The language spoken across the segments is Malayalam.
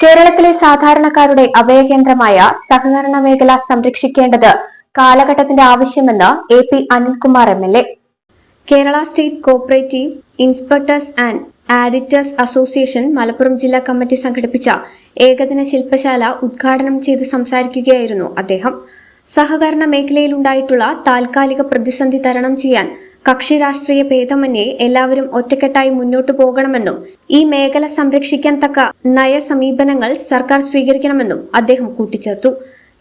കേരളത്തിലെ സാധാരണക്കാരുടെ അഭയകേന്ദ്രമായ സഹകരണ മേഖല സംരക്ഷിക്കേണ്ടത് കാലഘട്ടത്തിന്റെ ആവശ്യമെന്ന് A P Anilkumar M L A. Kerala state cooperative inspectors and auditors association Malappuram ജില്ലാ കമ്മിറ്റി സംഘടിപ്പിച്ച ഏകദിന ശില്പശാല ഉദ്ഘാടനം ചെയ്ത് സംസാരിക്കുകയായിരുന്നു അദ്ദേഹം. സഹകരണ മേഖലയിലുണ്ടായിട്ടുള്ള താൽക്കാലിക പ്രതിസന്ധി തരണം ചെയ്യാൻ കക്ഷി രാഷ്ട്രീയ ഭേദമന്യേ എല്ലാവരും ഒറ്റക്കെട്ടായി മുന്നോട്ടു പോകണമെന്നും ഈ മേഖല സംരക്ഷിക്കാൻ തക്ക നയസമീപനങ്ങൾ സർക്കാർ സ്വീകരിക്കണമെന്നും അദ്ദേഹം കൂട്ടിച്ചേർത്തു.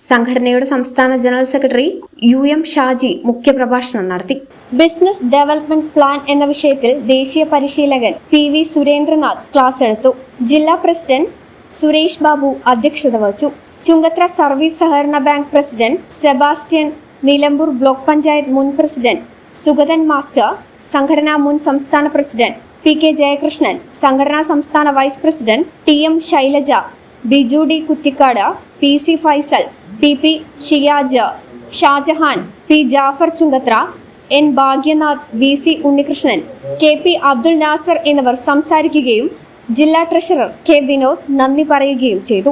സംഘടനയുടെ സംസ്ഥാന general secretary U M Shaji മുഖ്യപ്രഭാഷണം നടത്തി. ബിസിനസ് ഡെവലപ്മെന്റ് പ്ലാൻ എന്ന വിഷയത്തിൽ ദേശീയ പരിശീലകൻ പി വി സുരേന്ദ്രനാഥ് ക്ലാസ് എടുത്തു. ജില്ലാ പ്രസിഡന്റ് സുരേഷ് ബാബു അധ്യക്ഷത വഹിച്ചു. ചുങ്കത്ര സർവീസ് സഹകരണ bank president Sebastian Nilambur block panchayat മുൻ പ്രസിഡന്റ് സുഗതൻ മാസ്റ്റർ സംഘടനാ മുൻ സംസ്ഥാന പ്രസിഡന്റ് പി കെ ജയകൃഷ്ണൻ സംഘടനാ സംസ്ഥാന vice president T M Shailaja Biju D Kuttikkad P C Faisal P P Shiyaj Shajahan P Jafar Chungathara N Bhagyanath V C Unnikrishnan K P Abdul Nasar എന്നിവർ സംസാരിക്കുകയും ജില്ലാ ട്രഷറർ കെ വിനോദ് നന്ദി പറയുകയും ചെയ്തു.